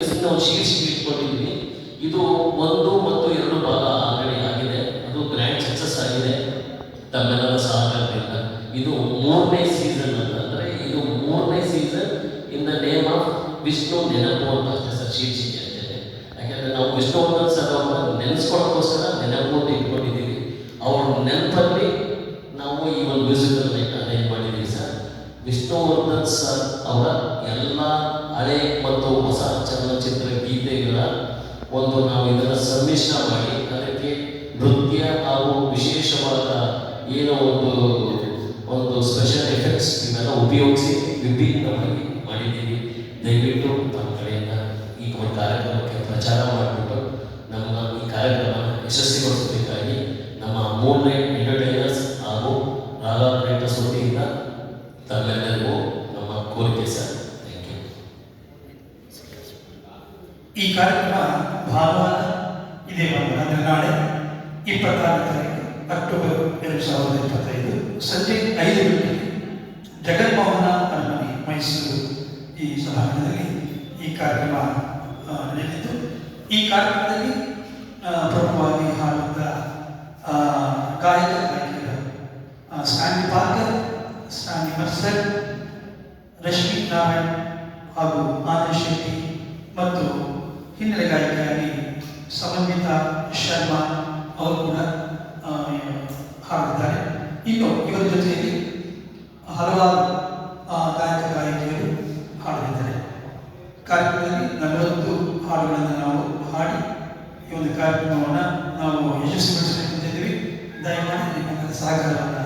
ನಾವು ಶೀರ್ಷಿಕೆ ಇಟ್ಕೊಂಡಿದ್ವಿ. ಇದು ಒಂದು ಮತ್ತು ಎರಡು ಭಾಗ ಆಲ್ರೆಡಿ ಆಗಿದೆ. ಅದು ಗ್ರ್ಯಾಂಡ್ ಸಕ್ಸಸ್ ಆಗಿದೆ. ತಮ್ಮೆಲ್ಲರ ಸಹಕಾರದಿಂದ. ಇದು ಮೂರನೇ ಸೀಸನ್ ಅಂತ. ಅಂದ್ರೆ ಇದು ಮೂರನೇ season in the name of Vishnu ನೆನಪು ಅಂತ ಅಷ್ಟೇ ಸರ್ ಶೀರ್ಷಿಕೆ ಅಂತೇಳಿ ಯಾಕೆಂದರೆ ನಾವು ವಿಷ್ಣುವರ್ಧನ್ ಸರ್ ಅವ್ರನ್ನ ನೆನೆಸ್ಕೊಳ್ಳೋಕ್ಕೋಸ್ಕರ ನೆನಪು ಅಂತ ಇಟ್ಕೊಂಡಿದ್ದೀವಿ ಅವ್ರ ನೆನಪಲ್ಲಿ ನಾವು ಈ ಒಂದು ಮ್ಯೂಸಿಕಲ್ ನೈಟ್ ಅರೇಂಜ್ ಮಾಡಿದ್ದೀವಿ ಸರ್ ವಿಷ್ಣುವರ್ಧನ್ ಸರ್ ಅವರ ಎಲ್ಲ ಹಳೆ ಮತ್ತು ಹೊಸ ಚಲನಚಿತ್ರ ಗೀತೆಗಳ ಒಂದು ನಾವು ಇದನ್ನು ಸಮ್ಮಿಶ್ರ ಮಾಡಿ ಅದಕ್ಕೆ ನೃತ್ಯ ಹಾಗೂ ವಿಶೇಷವಾದ ಏನೋ ಒಂದು ಒಂದು ಸ್ಪೆಷಲ್ ಎಫೆಕ್ಟ್ಸ್ ಇವೆಲ್ಲ ಉಪಯೋಗಿಸಿ ವಿಭಿನ್ನವಾಗಿ ಮಾಡಿದ್ದೀವಿ. ದಯವಿಟ್ಟು ನಮ್ಮ ಕಡೆಯಿಂದ ಈ ಒಂದು ಕಾರ್ಯಕ್ರಮಕ್ಕೆ ಪ್ರಚಾರ ಮಾಡಿಬಿಟ್ಟು ನಮ್ಮ ಈ ಕಾರ್ಯಕ್ರಮ ಯಶಸ್ವಿಗೊಳಿಸಬೇಕಾಗಿ ನಮ್ಮ ಮೂನ್ ತಮ್ಮೆಲ್ಲರಿಗೂ ನಮ್ಮ ಕೋರಿಕೆ ಸರ್. ಥ್ಯಾಂಕ್ ಯು ಈ ಕಾರ್ಯಕ್ರಮ ಭಾನುವಾರ ಇದೇ ಭಾನುವಾರ ಅಂದರೆ ನಾಳೆ ಇಪ್ಪತ್ತಾರು ತಾರೀಕು ಅಕ್ಟೋಬರ್ ಎರಡು ಸಾವಿರದ ಇಪ್ಪತ್ತೈದು ಸಂಜೆ ಐದು ಗಂಟೆಗೆ ಜಗನ್ಮೋಹನ ಅರಮನೆ ಮೈಸೂರು ಈ ಸಭಾಂಗಣದಲ್ಲಿ ಈ ಕಾರ್ಯಕ್ರಮ ನಡೆದಿತ್ತು ಈ ಕಾರ್ಯಕ್ರಮದಲ್ಲಿ ಪ್ರಮುಖವಾಗಿ ಹಾಡುವಂಥ ಗಾಯಕ ಗಾಯಕಿಯರು ಆ, ಪಾರ್ಕರ್ ಸ್ಯಾನಿಮರ್ಸರ್ ರಶ್ಮಿ ನಾರಾಯಣ್ ಹಾಗೂ ಮಾಧವ್ ಶೆಟ್ಟಿ ಮತ್ತು ಹಿನ್ನೆಲೆ ಗಾಯಕಿಯಾಗಿ ಸಮನ್ವಿತಾ ಶರ್ಮಾ ಅವರು ಕೂಡ ಹಾಡಿದ್ದಾರೆ ಇನ್ನು ಇವರ ಜೊತೆಯಲ್ಲಿ ಹಲವಾರು ಗಾಯಕ ಗಾಯಕಿಯರು ಹಾಡಲಿದ್ದಾರೆ. ಕಾರ್ಯಕ್ರಮದಲ್ಲಿ ನಲವತ್ತು ಹಾಡುಗಳನ್ನು ನಾವು ಹಾಡಿ, ಈ ಒಂದು ಕಾರ್ಯಕ್ರಮವನ್ನು ನಾವು ಯಶಸ್ವಿಗೊಳಿಸಲಿದ್ದೇವೆ ದಯಮಾಡಿ ನಿಮ್ಮ ಸಹಕಾರವನ್ನು